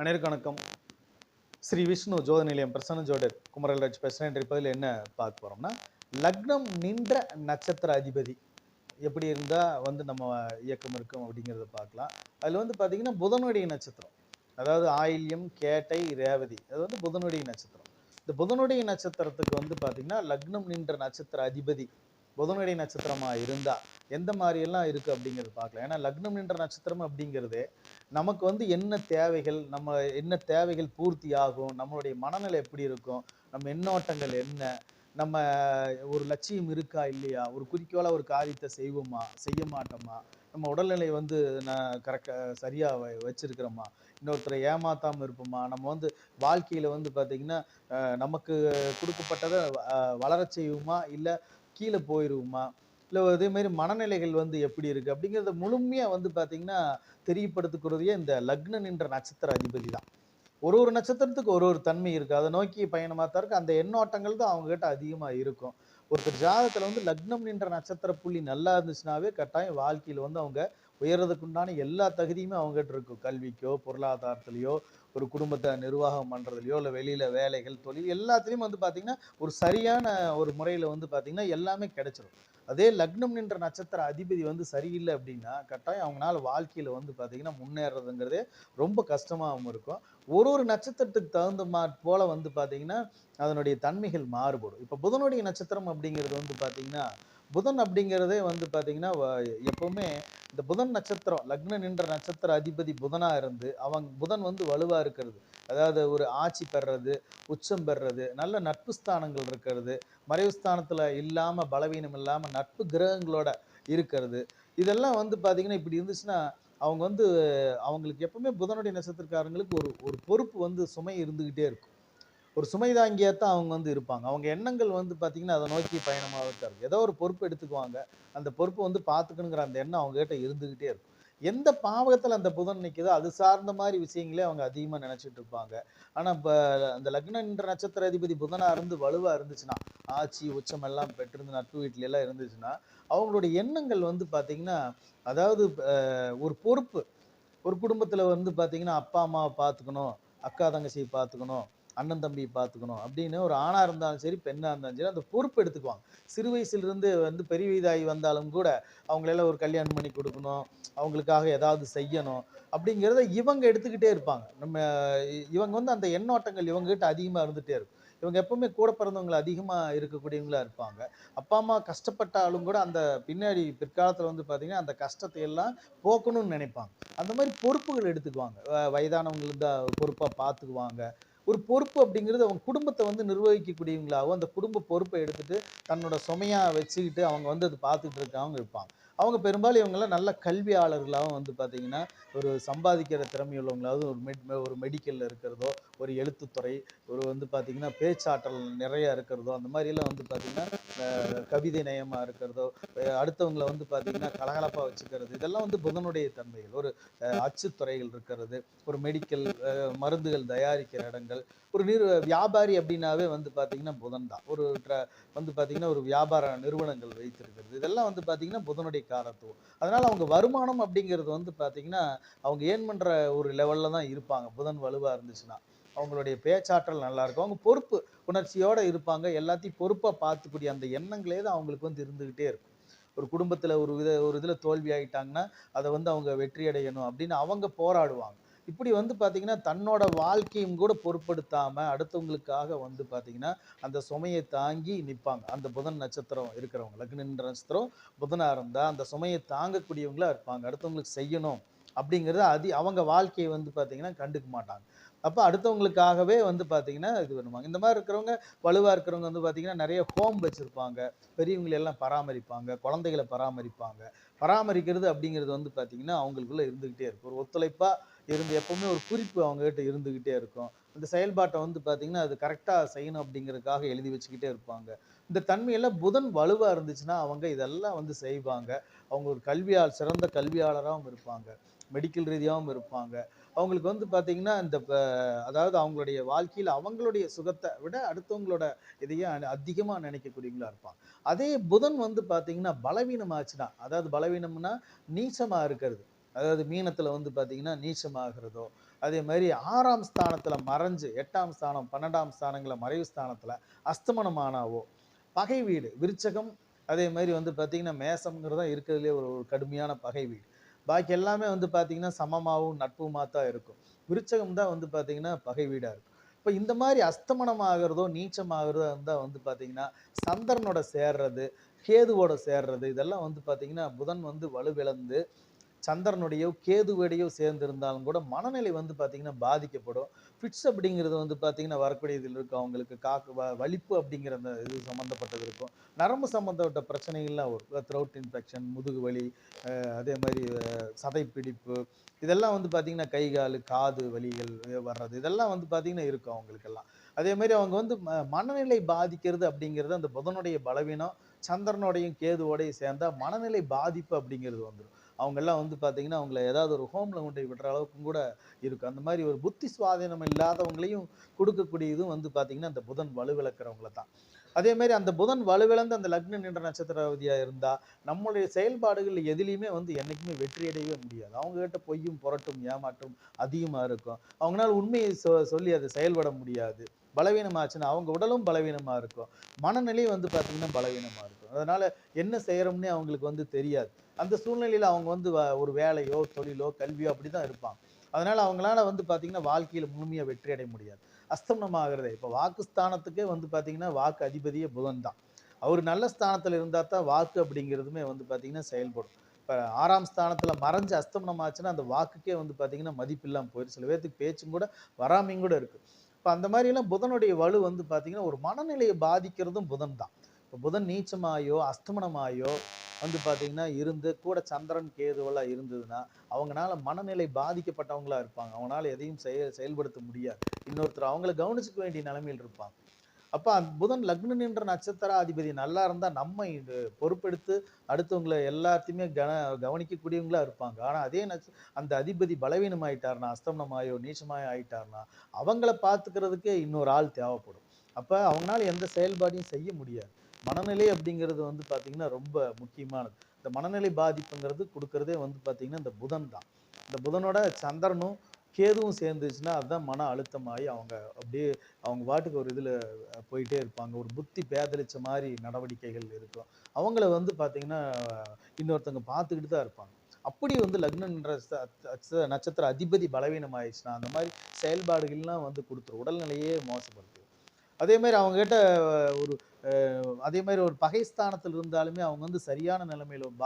அனைவருக்கு வணக்கம். ஸ்ரீ விஷ்ணு ஜோத நிலையம் பிரசன்ன ஜோடர் குமரல்ராஜ் பேசுகிறேன் இருப்பதில் என்ன பார்க்க போகிறோம்னா லக்னம் நின்ற நட்சத்திர அதிபதி எப்படி இருந்தால் வந்து நம்ம இயக்கம் இருக்கும் அப்படிங்கிறத பார்க்கலாம். அதில் வந்து பார்த்திங்கன்னா புதனுடைய நட்சத்திரம். அதாவது ஆயில்யம் கேட்டை ரேவதி அது வந்து புதனுடைய நட்சத்திரம். இந்த புதனுடைய நட்சத்திரத்துக்கு வந்து பார்த்திங்கன்னா லக்னம் நின்ற நட்சத்திர அதிபதி புதனுடைய நட்சத்திரமாக இருந்தால் எந்த மாதிரியெல்லாம் இருக்குது அப்படிங்கிறது பார்க்கலாம். ஏன்னா லக்னம் நின்ற நட்சத்திரம் அப்படிங்கிறதே நமக்கு வந்து என்ன தேவைகள் நம்ம என்ன தேவைகள் பூர்த்தி ஆகும் நம்மளுடைய மனநிலை எப்படி இருக்கும் நம்ம எண்ணோட்டங்கள் என்ன நம்ம ஒரு லட்சியம் இருக்கா இல்லையா ஒரு குறிக்கோளாக ஒரு காரியத்தை செய்வோமா செய்ய மாட்டோமா நம்ம உடல்நிலை வந்து நான் கரெக்டாக சரியாக வ வச்சிருக்கிறோமா இன்னொருத்தரை ஏமாத்தாமல் இருப்போமா நம்ம வந்து வாழ்க்கையில் வந்து பார்த்திங்கன்னா நமக்கு கொடுக்கப்பட்டதை வளர செய்வோமா இல்லை கீழே போயிடுவோமா இல்லை அதே மாதிரி மனநிலைகள் வந்து எப்படி இருக்குது அப்படிங்கிறத முழுமையாக வந்து பார்த்திங்கன்னா தெரியப்படுத்துக்கிறதே இந்த லக்னன் என்ற நட்சத்திர அதிபதி தான். ஒரு ஒரு நட்சத்திரத்துக்கு ஒரு ஒரு தன்மை இருக்குது அதை நோக்கி பயணமாக தான் அந்த எண்ணோட்டங்கள் தான் அவங்ககிட்ட அதிகமாக இருக்கும். ஒருத்தர் ஜாதகத்தில் வந்து லக்னம் நின்ற நட்சத்திர புள்ளி நல்லா இருந்துச்சுனாவே கட்டாயம் வாழ்க்கையில் வந்து அவங்க உயர்றதுக்குண்டான எல்லா தகுதியுமே அவங்ககிட்ட இருக்கும். கல்விக்கோ பொருளாதாரத்துலேயோ ஒரு குடும்பத்தை நிர்வாகம் பண்ணுறதுலையோ இல்லை வெளியில் வேலைகள் தொழில் எல்லாத்துலேயும் வந்து பார்த்திங்கன்னா ஒரு சரியான ஒரு முறையில் வந்து பார்த்திங்கன்னா எல்லாமே கிடைச்சிரும். அதே லக்னம் நின்ற நட்சத்திர அதிபதி வந்து சரியில்லை அப்படின்னா கட்டாயம் அவங்களால வாழ்க்கையில் வந்து பார்த்திங்கன்னா முன்னேறதுங்கிறதே ரொம்ப கஷ்டமாகவும் இருக்கும். ஒரு ஒரு நட்சத்திரத்துக்கு தகுந்த மா போல வந்து பார்த்திங்கன்னா அதனுடைய தன்மைகள் மாறுபடும். இப்போ புதனுடைய நட்சத்திரம் அப்படிங்கிறது வந்து பார்த்திங்கன்னா புதன் அப்படிங்கிறதே வந்து பார்த்திங்கன்னா எப்போவுமே எப்பவுமே இந்த புதன் நட்சத்திரம் லக்னம் நின்ற நட்சத்திர அதிபதி புதனாக இருந்து அவங்க புதன் வந்து வலுவாக இருக்கிறது. அதாவது ஒரு ஆட்சி பெறுறது உச்சம் பெறுறது நல்ல நட்பு ஸ்தானங்கள் இருக்கிறது மறைவு ஸ்தானத்தில் இல்லாமல் பலவீனம் இல்லாமல் நட்பு கிரகங்களோட இருக்கிறது. இதெல்லாம் வந்து பார்த்திங்கன்னா இப்படி இருந்துச்சுன்னா அவங்க வந்து அவங்களுக்கு எப்பவுமே புதனுடைய நட்சத்திரக்காரங்களுக்கு ஒரு ஒரு பொறுப்பு வந்து சுமை இருந்துக்கிட்டே இருக்கும். ஒரு சுமை தாங்கியாத்தான் அவங்க வந்து இருப்பாங்க. அவங்க எண்ணங்கள் வந்து பார்த்திங்கன்னா அதை நோக்கி பயணமாக இருக்காது ஏதோ ஒரு பொறுப்பு எடுத்துக்குவாங்க. அந்த பொறுப்பு வந்து பார்த்துக்கணுங்கிற அந்த எண்ணம் அவங்ககிட்ட இருந்துக்கிட்டே இருக்கும். எந்த பாவகத்தில் அந்த புதன் நிற்குதோ அது சார்ந்த மாதிரி விஷயங்களே அவங்க அதிகமாக நினச்சிட்டு இருப்பாங்க. ஆனால் இப்போ அந்த லக்னன்ற நட்சத்திர அதிபதி புதனாக இருந்து வலுவாக இருந்துச்சுன்னா ஆட்சி உச்சம் எல்லாம் பெற்றிருந்து நட்பு வீட்டில எல்லாம் இருந்துச்சுன்னா அவங்களுடைய எண்ணங்கள் வந்து பார்த்திங்கன்னா அதாவது ஒரு பொறுப்பு. ஒரு குடும்பத்தில் வந்து பார்த்திங்கன்னா அப்பா அம்மாவை பார்த்துக்கணும் அக்கா தங்கச்சியை பார்த்துக்கணும் அண்ணன் தம்பியை பார்த்துக்கணும். அப்படின்னு ஒரு ஆணாக இருந்தாலும் சரி பெண்ணாக இருந்தாலும் சரி அந்த பொறுப்பு எடுத்துக்குவாங்க. சிறு வயசுலேருந்து வந்து பெரிய வயதாகி வந்தாலும் கூட அவங்களெல்லாம் ஒரு கல்யாணம் பண்ணி கொடுக்கணும். அவங்களுக்காக ஏதாவது செய்யணும். அப்படிங்கிறத இவங்க எடுத்துக்கிட்டே இருப்பாங்க. நம்ம இ- இவங்க வந்து அந்த எண்ணோட்டங்கள் இவங்ககிட்ட அதிகமாக இருந்துகிட்டே இருக்கும். இவங்க எப்பவுமே கூட பிறந்தவங்க அதிகமாக இருக்கக்கூடியவங்களா இருப்பாங்க. அப்பா அம்மா கஷ்டப்பட்டாலும் கூட அந்த பின்னாடி பிற்காலத்தில் வந்து பார்த்திங்கன்னா அந்த கஷ்டத்தை எல்லாம் போக்கணும்னு நினைப்பாங்க. அந்த மாதிரி பொறுப்புகள் எடுத்துக்குவாங்க. வயதானவங்களுக்கு பொறுப்பாக பார்த்துக்குவாங்க ஒரு பொறுப்பு அப்படிங்கிறது அவங்க குடும்பத்தை வந்து நிர்வகிக்கக்கூடியவங்களாகவும் அந்த குடும்ப பொறுப்பை எடுத்துகிட்டு தன்னோட சுமையாக வச்சுக்கிட்டு அவங்க வந்து அதை பார்த்துட்டு இருக்கவங்க இருப்பாங்க. அவங்க பெரும்பாலும் இவங்கெல்லாம் நல்ல கல்வியாளர்களாகவும் வந்து பார்த்திங்கன்னா ஒரு சம்பாதிக்கிற திறமை உள்ளவங்களாவது ஒரு மெட் ஒரு மெடிக்கலில் இருக்கிறதோ ஒரு எழுத்துத்துறை ஒரு வந்து பார்த்திங்கன்னா பேச்சாற்றல் நிறையா இருக்கிறதோ அந்த மாதிரிலாம் வந்து பார்த்திங்கன்னா கவிதை நயமாக இருக்கிறதோ அடுத்தவங்கள வந்து பார்த்திங்கன்னா கலகலப்பாக வச்சுக்கிறது இதெல்லாம் வந்து புதனுடைய தன்மைகள். ஒரு அச்சுத்துறைகள் இருக்கிறது ஒரு மெடிக்கல் மருந்துகள் தயாரிக்கிற இடங்கள் ஒரு நிறு வியாபாரி அப்படின்னாவே வந்து பார்த்திங்கன்னா புதன் தான். ஒரு ட்ர வந்து பார்த்திங்கன்னா ஒரு வியாபார நிறுவனங்கள் வைத்திருக்கிறது. இதெல்லாம் வந்து பார்த்திங்கன்னா புதனுடைய காரத்துவம் அதனால் அவங்க வருமானம் அப்படிங்கிறது வந்து பார்த்திங்கன்னா அவங்க ஏன் பண்ணுற ஒரு லெவலில் தான் இருப்பாங்க. புதன் வலுவாக இருந்துச்சுன்னா. அவங்களுடைய பேச்சாற்றல் நல்லாயிருக்கும் அவங்க பொறுப்பு உணர்ச்சியோடு இருப்பாங்க. எல்லாத்தையும் பொறுப்பாக பார்த்துக்கூடிய அந்த எண்ணங்களே தான் அவங்களுக்கு வந்து இருந்துக்கிட்டே இருக்கும். ஒரு குடும்பத்தில் ஒரு வித ஒரு இதில் தோல்வி ஆகிட்டாங்கன்னா அதை வந்து அவங்க வெற்றி அடையணும் அப்படின்னு அவங்க போராடுவாங்க. இப்படி வந்து பார்த்திங்கன்னா தன்னோட வாழ்க்கையும் கூட பொருட்படுத்தாமல் அடுத்தவங்களுக்காக வந்து பார்த்திங்கன்னா அந்த சுமையை தாங்கி நிற்பாங்க அந்த புதன் நட்சத்திரம் இருக்கிறவங்க லக்னன்ற நட்சத்திரம் புதனாக இருந்தால் அந்த சுமையை தாங்கக்கூடியவங்களா இருப்பாங்க. அடுத்தவங்களுக்கு செய்யணும் அப்படிங்கிறது அதி அவங்க வாழ்க்கையை வந்து பார்த்திங்கன்னா கண்டுக்க மாட்டாங்க. அப்போ அடுத்தவங்களுக்காகவே வந்து பார்த்திங்கன்னா இது பண்ணுவாங்க. இந்த மாதிரி இருக்கிறவங்க வலுவாக இருக்கிறவங்க வந்து பார்த்திங்கன்னா நிறைய ஹோம் வச்சுருப்பாங்க. பெரியவங்களெல்லாம் பராமரிப்பாங்க குழந்தைகளை பராமரிப்பாங்க. பராமரிக்கிறது அப்படிங்கிறது வந்து பார்த்திங்கன்னா அவங்களுக்குள்ளே இருந்துக்கிட்டே இருக்கும். ஒரு ஒத்துழைப்பாக இருந்து எப்பவுமே ஒரு குறிப்பு அவங்ககிட்ட இருந்துக்கிட்டே இருக்கும். அந்த செயல்பாட்டை வந்து பார்த்திங்கன்னா அது கரெக்டாக செய்யணும் அப்படிங்கிறதுக்காக எழுதி வச்சுக்கிட்டே இருப்பாங்க. இந்த தன்மையெல்லாம் புதன் வலுவாக இருந்துச்சுன்னா அவங்க இதெல்லாம் வந்து செய்வாங்க. அவங்க ஒரு கல்வியால் சிறந்த கல்வியாளராகவும் இருப்பாங்க. மெடிக்கல் ரீதியாகவும் இருப்பாங்க. அவங்களுக்கு வந்து பார்த்திங்கன்னா இந்த அதாவது அவங்களுடைய வாழ்க்கையில் அவங்களுடைய சுகத்தை விட அடுத்தவங்களோட இதையே அதிகமாக நினைக்கக்கூடியவங்களா இருப்பாங்க. அதே புதன் வந்து பார்த்திங்கன்னா பலவீனமாச்சுன்னா அதாவது பலவீனம்னா நீச்சமாக இருக்கிறது. அதாவது மீனத்தில் வந்து பார்த்திங்கன்னா நீச்சமாகிறதோ அதே மாதிரி ஆறாம் ஸ்தானத்தில் மறைஞ்சு எட்டாம் ஸ்தானம் பன்னெண்டாம் ஸ்தானங்களை மறைவு ஸ்தானத்துல அஸ்தமனமானாவோ பகை வீடு விருச்சகம் அதே மாதிரி வந்து பார்த்தீங்கன்னா மேசம்ங்கிறது தான் இருக்கிறதுலே ஒரு ஒரு கடுமையான பகை வீடு. பாக்கி எல்லாமே வந்து பார்த்திங்கன்னா சமமாகவும் நட்புமாக தான் இருக்கும். விருச்சகம் தான் வந்து பார்த்திங்கன்னா பகை வீடாக இருக்கும். இப்போ இந்த மாதிரி அஸ்தமனம் ஆகிறதோ நீச்சம் ஆகிறதோ இருந்தால் வந்து பார்த்தீங்கன்னா சந்திரனோட சேர்றது கேதுவோட சேர்றது இதெல்லாம் வந்து பார்த்திங்கன்னா புதன் வந்து வலுவிழந்து சந்திரனுடையோ கேதுவோடையோ சேர்ந்திருந்தாலும் கூட மனநிலை வந்து பார்த்தீங்கன்னா பாதிக்கப்படும். ஃபிட்ஸ் அப்படிங்கிறது வந்து பார்த்தீங்கன்னா வரக்கூடிய இதில் இருக்கும். அவங்களுக்கு காக்கு வ வலிப்பு அப்படிங்கிற அந்த இது சம்மந்தப்பட்டது இருக்கும். நரம்பு சம்மந்தப்பட்ட பிரச்சனைகள்லாம் வரும். த்ரோட் இன்ஃபெக்ஷன் முதுகு வலி அதே மாதிரி சதைப்பிடிப்பு இதெல்லாம் வந்து பார்த்தீங்கன்னா கை கால் காது வலிகள் வர்றது இதெல்லாம் வந்து பார்த்தீங்கன்னா இருக்கும் அவங்களுக்கெல்லாம். அதே மாதிரி அவங்க வந்து ம மனநிலை பாதிக்கிறது அப்படிங்கிறது அந்த புதனுடைய பலவீனம் சந்திரனோடையும் கேதுவோடையும் சேர்ந்தால் மனநிலை பாதிப்பு அப்படிங்கிறது வந்துடும் அவங்கெல்லாம் வந்து பார்த்தீங்கன்னா அவங்கள ஏதாவது ஒரு ஹோமில் கொண்டு போய் விடுற அளவுக்கும் கூட இருக்கும் அந்த மாதிரி ஒரு புத்தி சுவாதீனம் இல்லாதவங்களையும் கொடுக்கக்கூடிய இதுவும் வந்து பார்த்தீங்கன்னா அந்த புதன் வலுவிளக்கிறவங்கள தான். அதே மாதிரி அந்த புதன் வலுவிழந்து அந்த லக்னம் நின்ற நட்சத்திரவதியாக இருந்தால் நம்மளுடைய செயல்பாடுகள் எதுலேயுமே வந்து என்றைக்குமே வெற்றியடையவே முடியாது. அவங்ககிட்ட பொய்யும் புரட்டும் ஏமாற்றும் அதிகமாக இருக்கும். அவங்களால உண்மையை சொ சொல்லி அதை செயல்பட முடியாது. பலவீனமாச்சுன்னா அவங்க உடலும் பலவீனமாக இருக்கும். மனநிலையும் வந்து பார்த்தீங்கன்னா பலவீனமாக இருக்கும். அதனால் என்ன செய்கிறோம்னே அவங்களுக்கு வந்து தெரியாது. அந்த சூழ்நிலையில் அவங்க வந்து வ- ஒரு வேலையோ தொழிலோ கல்வியோ அப்படி தான் இருப்பாங்க. அதனால் அவங்களால வந்து பார்த்தீங்கன்னா வாழ்க்கையில் முழுமையாக வெற்றி அடைய முடியாது. அஸ்தமனமாகிறதே. இப்போ வாக்கு ஸ்தானத்துக்கே வந்து பார்த்தீங்கன்னா வாக்கு அதிபதியே புதன் தான். அவர் நல்ல ஸ்தானத்தில் இருந்தால் தான் வாக்கு அப்படிங்கிறதுமே வந்து பார்த்தீங்கன்னா செயல்படும். இப்போ ஆறாம் ஸ்தானத்தில் மறைஞ்சு அஸ்தமனம் ஆச்சுன்னா அந்த வாக்குக்கே வந்து பார்த்தீங்கன்னா மதிப்பு இல்லாமல் போயிடும் சில பேர்த்துக்கு பேச்சும் கூட வராமையும் கூட இருக்குது இப்போ அந்த மாதிரிலாம் புதனுடைய வலு வந்து பார்த்தீங்கன்னா ஒரு மனநிலையை பாதிக்கிறதும் புதன் தான் இப்போ புதன் நீச்சமாயோ அஸ்தமனமாயோ வந்து பார்த்தீங்கன்னா இருந்து கூட சந்திரன் கேதுவெல்லாம் இருந்ததுன்னா அவங்கனால மனநிலை பாதிக்கப்பட்டவங்களா இருப்பாங்க. அவங்களால எதையும் செயல் செயல்படுத்த முடியாது. இன்னொருத்தர் அவங்கள கவனிச்சுக்க வேண்டிய நிலைமையில் இருப்பாங்க. அப்போ அந்த புதன் லக்ன நின்ற நட்சத்திராதிபதி நல்லா இருந்தால் நம்ம பொறுப்பெடுத்து அடுத்தவங்களை எல்லாத்தையுமே கன கவனிக்கக்கூடியவங்களா இருப்பாங்க. ஆனால் அதே நட்ச அந்த அதிபதி பலவீனம் ஆயிட்டார்னா அஸ்தமனமாயோ நீச்சமாயோ ஆயிட்டார்னா அவங்கள பார்த்துக்கிறதுக்கே இன்னொரு ஆள் தேவைப்படும். அப்போ அவங்களால எந்த செயல்பாடையும் செய்ய முடியாது. மனநிலை அப்படிங்கிறது வந்து பார்த்தீங்கன்னா ரொம்ப முக்கியமானது. இந்த மனநிலை பாதிப்புங்கிறது கொடுக்கறதே வந்து பார்த்தீங்கன்னா இந்த புதன் தான். இந்த புதனோட சந்திரனும் கேதுவும் சேர்ந்துச்சுன்னா அதுதான் மன அழுத்தமாகி அவங்க அப்படியே அவங்க பாட்டுக்கு ஒரு இதில் போயிட்டே இருப்பாங்க. ஒரு புத்தி பேதலிச்ச மாதிரி நடவடிக்கைகள் இருக்கும். அவங்கள வந்து பார்த்தீங்கன்னா இன்னொருத்தவங்க பார்த்துக்கிட்டு தான் இருப்பாங்க. அப்படி வந்து லக்னன்ற நட்சத்திர அதிபதி பலவீனம் ஆயிடுச்சுன்னா அந்த மாதிரி செயல்பாடுகள்லாம் வந்து கொடுத்துரும். உடல்நிலையே மோசப்படுத்து அதே மாதிரி அவங்க கிட்ட ஒரு அதே மாதிரி ஒரு பகைஸ்தானத்தில் இருந்தாலுமே அவங்க வந்து சரியான நிலைமையில் ஒரு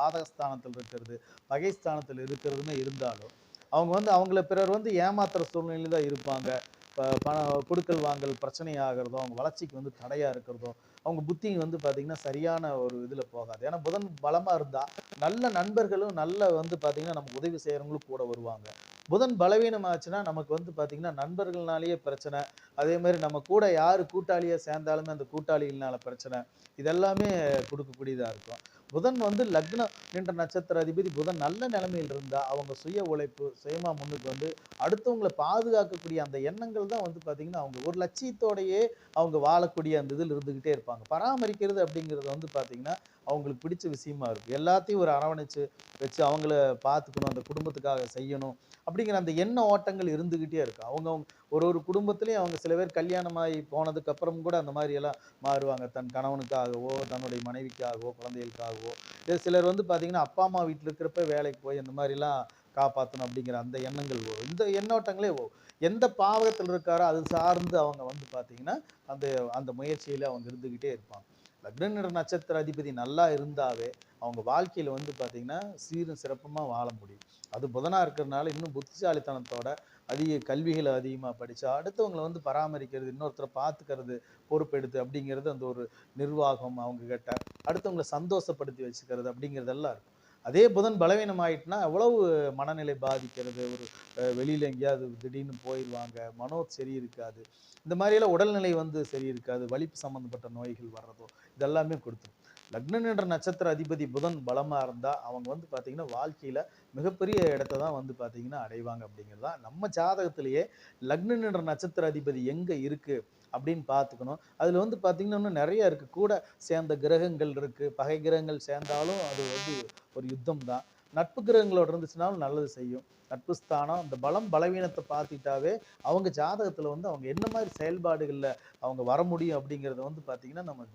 இருக்கிறது பகை ஸ்தானத்தில் இருக்கிறதுமே இருந்தாலும் அவங்க வந்து அவங்கள பிறர் வந்து ஏமாத்துற சூழ்நிலையில தான் இருப்பாங்க. ப- பண கொடுக்கல் வாங்கல் பிரச்சனை ஆகிறதோ அவங்க வளர்ச்சிக்கு வந்து தடையா இருக்கிறதோ அவங்க புத்தி வந்து பார்த்திங்கன்னா சரியான ஒரு இதில் போகாது. ஏன்னா புதன் பலமாக இருந்தால் நல்ல நண்பர்களும் நல்ல வந்து பார்த்தீங்கன்னா நமக்கு உதவி செய்கிறவங்களும் கூட வருவாங்க. புதன் பலவீனமாச்சுன்னா நமக்கு வந்து பார்த்திங்கன்னா நண்பர்கள்னாலேயே பிரச்சனை. அதே மாதிரி நம்ம கூட யார் கூட்டாளியாக சேர்ந்தாலுமே அந்த கூட்டாளிகள்னால பிரச்சனை. இதெல்லாமே கொடுக்கக்கூடியதாக இருக்கும். புதன் வந்து லக்னம் என்ற நட்சத்திர அதிபதி புதன் நல்ல நிலைமையில் இருந்தால் அவங்க சுய உழைப்பு சுயமா முன்னுக்கு வந்து அடுத்தவங்களை பாதுகாக்கக்கூடிய அந்த எண்ணங்கள் தான் வந்து பார்த்தீங்கன்னா அவங்க ஒரு லட்சியத்தோடையே அவங்க வாழக்கூடிய அந்த இதில் இருந்துக்கிட்டே இருப்பாங்க. பராமரிக்கிறது அப்படிங்கிறது வந்து பார்த்திங்கன்னா அவங்களுக்கு பிடிச்ச விஷயமா இருக்கும். எல்லாத்தையும் ஒரு அரவணைச்சு வச்சு அவங்கள பார்த்துக்கணும் அந்த குடும்பத்துக்காக செய்யணும் அப்படிங்கிற அந்த எண்ண ஓட்டங்கள் இருந்துகிட்டே இருக்கு அவங்க அவங்க ஒரு ஒரு குடும்பத்திலையும் அவங்க சில பேர் கல்யாணமாகி போனதுக்கு அப்புறம் கூட அந்த மாதிரி எல்லாம் மாறுவாங்க. தன் கணவனுக்காகவோ தன்னுடைய மனைவிக்காகவோ குழந்தைகளுக்காகவோ. இது சிலர் வந்து பார்த்திங்கன்னா அப்பா அம்மா வீட்டில் இருக்கிறப்ப வேலைக்கு போய் அந்த மாதிரிலாம் காப்பாற்றணும் அப்படிங்கிற அந்த எண்ணங்கள் வரும். இந்த எண்ணோட்டங்களே ஓ எந்த பாவகத்தில் இருக்காரோ அது சார்ந்து அவங்க வந்து பார்த்திங்கன்னா அந்த அந்த முயற்சியில் அவங்க இருந்துக்கிட்டே இருப்பாங்க. லக்ன நட்சத்திர அதிபதி நல்லா இருந்தாவே அவங்க வாழ்க்கையில் வந்து பார்த்திங்கன்னா சீரும் சிறப்பமாக வாழ முடியும். அது புதனா இருக்கிறதுனால இன்னும் புத்திசாலித்தனத்தோட அதிக கல்விகளை அதிகமாக படித்து அடுத்தவங்களை வந்து பராமரிக்கிறது இன்னொருத்தரை பார்த்துக்கிறது பொறுப்பெடுத்து அப்படிங்கிறது அந்த ஒரு நிர்வாகம் அவங்க கிட்ட. அடுத்தவங்களை சந்தோஷப்படுத்தி வச்சுக்கிறது அப்படிங்கிறதெல்லாம் இருக்கும். அதே புதன் பலவீனம் ஆயிட்டுனா எவ்வளவு மனநிலை பாதிக்கிறது? ஒரு வெளியில் வெளியில எங்கேயாவது திடீர்னு போயிடுவாங்க மனோ சரி இருக்காது. இந்த மாதிரியெல்லாம் உடல்நிலை வந்து சரி இருக்காது. வலிப்பு சம்மந்தப்பட்ட நோய்கள் வர்றதோ இதெல்லாமே கொடுத்துரும். லக்னம் என்ற நட்சத்திர அதிபதி புதன் பலமாக இருந்தால் அவங்க வந்து பார்த்திங்கன்னா வாழ்க்கையில் மிகப்பெரிய இடத்த தான் வந்து பார்த்திங்கன்னா அடைவாங்க அப்படிங்கிறது தான் நம்ம ஜாதகத்திலேயே லக்னம் என்ற நட்சத்திர அதிபதி எங்கே இருக்குது அப்படின்னு பார்த்துக்கணும். அதில் வந்து பார்த்திங்கன்னா இன்னும் நிறைய இருக்குது கூட சேர்ந்த கிரகங்கள் இருக்குது பகை கிரகங்கள் சேர்ந்தாலும் அது வந்து ஒரு யுத்தம் தான். நட்பு கிரகங்களோட இருந்துச்சுனாலும் நல்லது செய்யும். நட்பு ஸ்தானம் அந்த பலம் பலவீனத்தை பார்த்துட்டாவே அவங்க ஜாதகத்தில் வந்து அவங்க என்ன மாதிரி செயல்பாடுகளில் அவங்க வர முடியும் அப்படிங்கிறத வந்து பார்த்திங்கன்னா நம்ம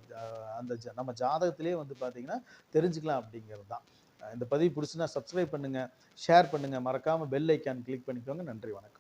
அந்த ஜ- நம்ம ஜாதகத்திலே வந்து பார்த்திங்கன்னா தெரிஞ்சுக்கலாம் அப்படிங்கிறது தான் இந்த பதிவு பிடிச்சுன்னா சப்ஸ்கிரைப் பண்ணுங்கள் ஷேர் பண்ணுங்கள் மறக்காமல் பெல் ஐக்கான் கிளிக் பண்ணிக்கோங்க. நன்றி வணக்கம்.